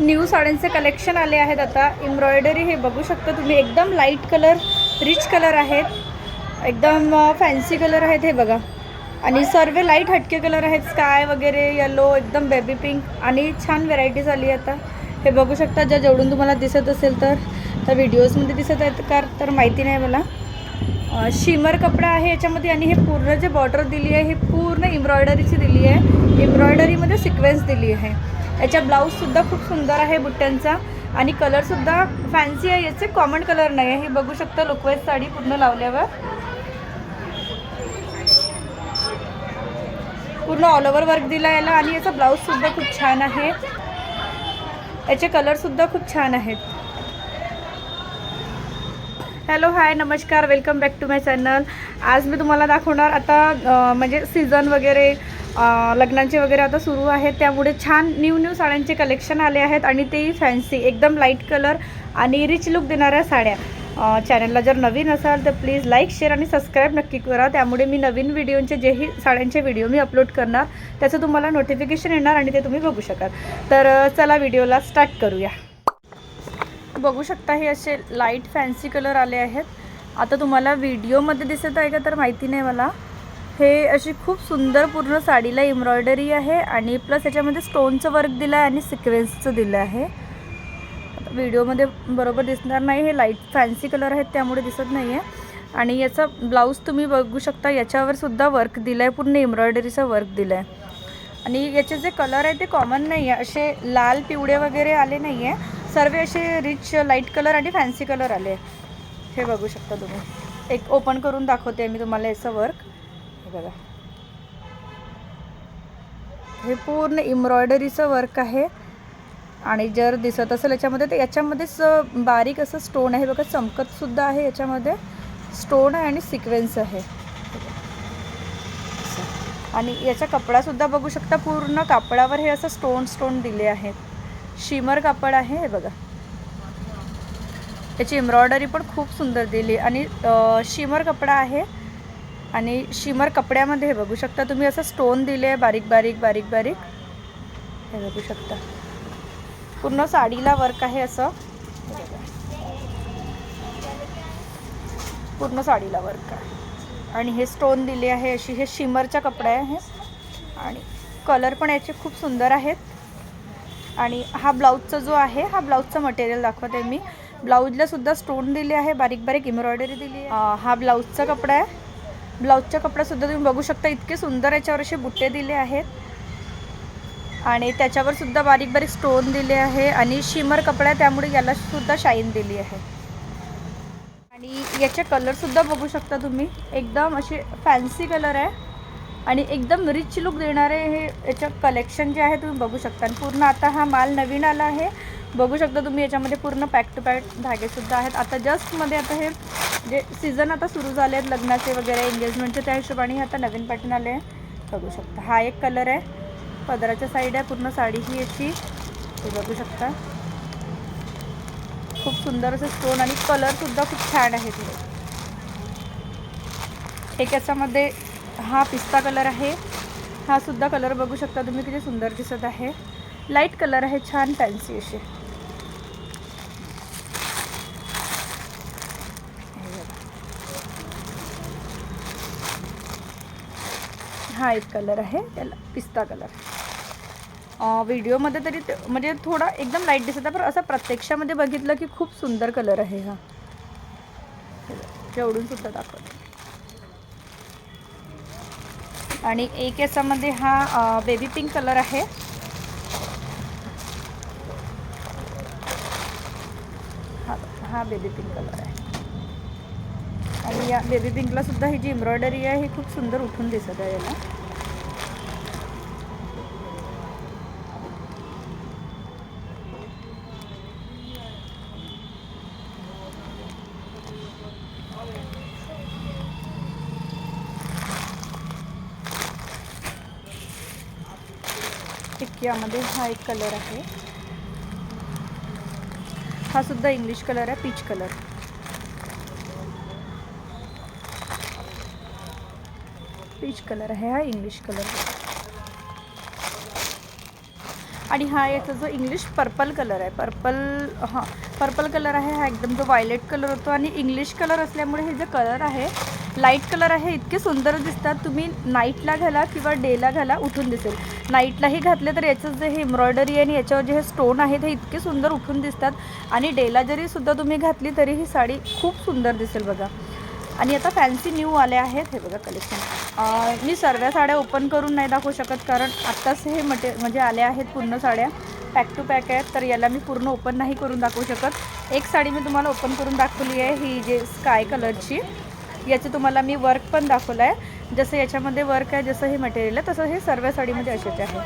New साड्यांचे collection आले आहेत आता. एम्ब्रॉयडरी हे बघू शकता तुम्ही. एकदम लाइट कलर रिच कलर आहेत. एकदम फॅन्सी कलर आहेत हे बघा. आणि सर्व लाइट हटके कलर आहेत. स्काय वगैरे येलो एकदम बेबी पिंक आणि छान व्हेरायटीज आली आता. हे बघू शकता ज्या जेवढून तुम्हाला दिसत असेल तर. त्या व्हिडिओजमध्ये दिसत आहेत का तर माहिती नाही मला. शिमर कपडा आहे याच्यामध्ये आणि हे पूर्ण जे बॉर्डर दिली आहे हे पूर्ण एम्ब्रॉयडरीची दिली आहे. एम्ब्रॉयडरीमध्ये सिक्वेन्स दिली आहे. याच्या ब्लाऊजसुद्धा खूप सुंदर आहे बुट्ट्यांचा. आणि कलरसुद्धा फॅन्सी आहे याचे कॉमन कलर नाही आहे. हे बघू शकता लोकवाईज साडी पूर्ण लावल्यावर. पूर्ण ऑल ओव्हर वर्क दिला याला आणि याचा ब्लाऊजसुद्धा खूप छान आहे. याचे कलरसुद्धा खूप छान आहेत. हॅलो हाय नमस्कार. Welcome back to my channel आज मी तुम्हाला दाखवणार आता म्हणजे सीझन वगैरे लग्नांचे वगैरे आता सुरू आहेत. त्यामुळे छान न्यू न्यू साड्यांचे कलेक्शन आले आहेत आणि तेही फॅन्सी एकदम लाइट कलर आणि रिच लुक देणाऱ्या साड्या. चॅनलला जर नवीन असाल तर प्लीज लाईक शेअर आणि सबस्क्राईब नक्की करा. त्यामुळे मी नवीन व्हिडिओचे जेही साड्यांचे व्हिडिओ मी अपलोड करणार त्याचं तुम्हाला नोटिफिकेशन येणार आणि ते तुम्ही बघू शकाल. तर चला व्हिडिओला स्टार्ट करूया. बघू शकता हे असे लाइट फॅन्सी कलर आले आहेत. आता तुम्हाला व्हिडिओमध्ये दिसत आहे का तर माहिती नाही मला. हे अशी खूप सुंदर पूर्ण साडीला एम्ब्रॉयडरी आहे आणि प्लस याच्यामध्ये स्टोनचं वर्क दिलं आहे आणि सिक्वेन्सचं दिलं आहे. व्हिडिओमध्ये बरोबर दिसणार नाही हे लाइट फॅन्सी कलर आहेत त्यामुळे दिसत नाही आहे आणि याचा ब्लाऊज तुम्ही बघू शकता याच्यावर सुद्धा वर्क दिलं आहे पूर्ण एम्ब्रॉयडरीचं वर्क दिलं आहे आणि याचे जे कलर आहे ते कॉमन नाही आहे असे लाल पिवळे वगैरे आले नाही आहे सर्व असे रिच लाइट कलर आणि फॅन्सी कलर आले. हे बघू शकता तुम्ही. एक ओपन करून दाखवते मी तुम्हाला याचं वर्क हे बघा. हे पूर्ण एम्ब्रॉयडरीचं वर्क आहे. आणि जर दिसत असेल याच्यामध्ये तर याच्यामध्येच बारीक असं स्टोन आहे. बघा चमकतसुद्धा आहे याच्यामध्ये. स्टोन आहे आणि सिक्वेन्स आहे. आणि याचा कपडासुद्धा बघू शकता पूर्ण कापडावर हे असं स्टोन स्टोन दिले आहेत. शिमर कापड आहे हे बघा. याची एम्ब्रॉयडरी पण खूप सुंदर दिली. आणि शिमर कपडा आहे. आणि शिमर कपड्यामध्ये हे बघू शकता. तुम्ही असं स्टोन दिले आहे बारीक बारीक बारीक बारीक. हे बघू शकता. पूर्ण साडीला वर्क आहे असं. पूर्ण साडीला वर्क आहे. आणि हे स्टोन दिले आहे अशी हे शिमरचा कपडा आहे आणि कलर पण याचे खूप सुंदर आहेत. आणि हा ब्लाऊजचा जो आहे हा ब्लाऊजचं मटेरियल दाखवते मी. ब्लाऊजला सुद्धा स्टोन दिले आहे बारीक बारीक एम्ब्रॉयडरी दिली आहे. हा ब्लाऊजचा कपडा आहे. ब्लाऊजचा कपडासुद्धा तुम्ही बघू शकता इतके सुंदर याच्यावर असे बुट्टे दिले आहेत. आणि त्याच्यावर सुद्धा बारीक बारीक स्टोन दिले आहे आणि शिमर कपडा आहे त्यामुळे याला सुद्धा शाईन दिली आहे. आणि याचे कलरसुद्धा बघू शकता तुम्ही. एकदम असे फॅन्सी कलर आहे. आणि एकदम रिच लुक देणारे हे याचं कलेक्शन जे आहे तुम्ही बघू शकता. आणि पूर्ण आता हा माल नवीन आला आहे. बघू शकता तुम्ही याच्यामध्ये पूर्ण पॅक टू पॅक धागेसुद्धा आहेत. आता जस्टमध्ये आता हे जे सीझन आता सुरू झाले आहेत लग्नाचे वगैरे एंगेजमेंटचे त्या हिशोबाने आता नवीन पॅटर्न आले आहे. बघू शकता. हा एक कलर आहे. पदराच्या साईड आहे. पूर्ण साडी ही याची. ते बघू शकता. खूप सुंदर असं स्टोन आणि कलरसुद्धा खूप छान आहे तिथे. एक याच्यामध्ये हा पिस्ता कलर आहे. हा सुद्धा कलर बघू शकता तुम्ही किती सुंदर दिसत आहे. लाइट कलर आहे. छान फॅन्सी असे. हा एक कलर आहे त्याला पिस्ता कलर व्हिडिओमध्ये तरी म्हणजे थोडा एकदम लाइट दिसत आहे पण असं प्रत्यक्षामध्ये बघितलं की खूप सुंदर कलर आहे हा. जेवढून सुद्धा दाखवते. आणि एक याच्यामध्ये हा बेबी पिंक कलर आहे. हा हा बेबी पिंक कलर आहे. आणि या बेबी पिंकला सुद्धा ही जी एम्ब्रॉयडरी आहे ही खूप सुंदर उठून दिसत आहे याला. टिक्क्यामध्ये हा एक कलर आहे. हा सुद्धा इंग्लिश कलर आहे पीच कलर. पीच कलर आहे हा इंग्लिश कलर आणि हा याचा जो इंग्लिश पर्पल कलर आहे पर्पल हां पर्पल कलर आहे हा एकदम जो व्हायलेट कलर होतो आणि इंग्लिश कलर असल्यामुळे हे जे कलर आहे लाइट कलर आहे इतके सुंदर दिसतात. तुम्ही नाईटला घाला किंवा डेला घाला उठून दिसेल. नाईटलाही घातले तर याचं जे हे एम्ब्रॉयडरी आणि याच्यावर जे हे स्टोन आहेत हे इतके सुंदर उठून दिसतात. आणि डेला जरी सुद्धा तुम्ही घातली तरी ही साडी खूप सुंदर दिसेल बघा. आणि आता फॅन्सी न्यू आले आहेत. हे बघा कलेक्शन मी सर्व साड्या ओपन करून नाही दाखवू शकत कारण आत्ताच हे मटे म्हणजे आल्या आहेत पूर्ण साड्या. पॅक टू पॅक आहेत तर याला मी पूर्ण ओपन नाही करून दाखवू शकत. एक साडी मी तुम्हाला ओपन करून दाखवली आहे ही जे स्काय कलरची याचं तुम्हाला मी वर्क पण दाखवलं आहे जसं याच्यामध्ये वर्क आहे जसं हे मटेरियल आहे तसं हे सर्व साडीमध्ये असेच आहे.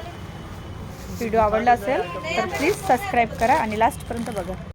व्हिडिओ आवडला असेल तर प्लीज सबस्क्राईब करा आणि लास्टपर्यंत बघा.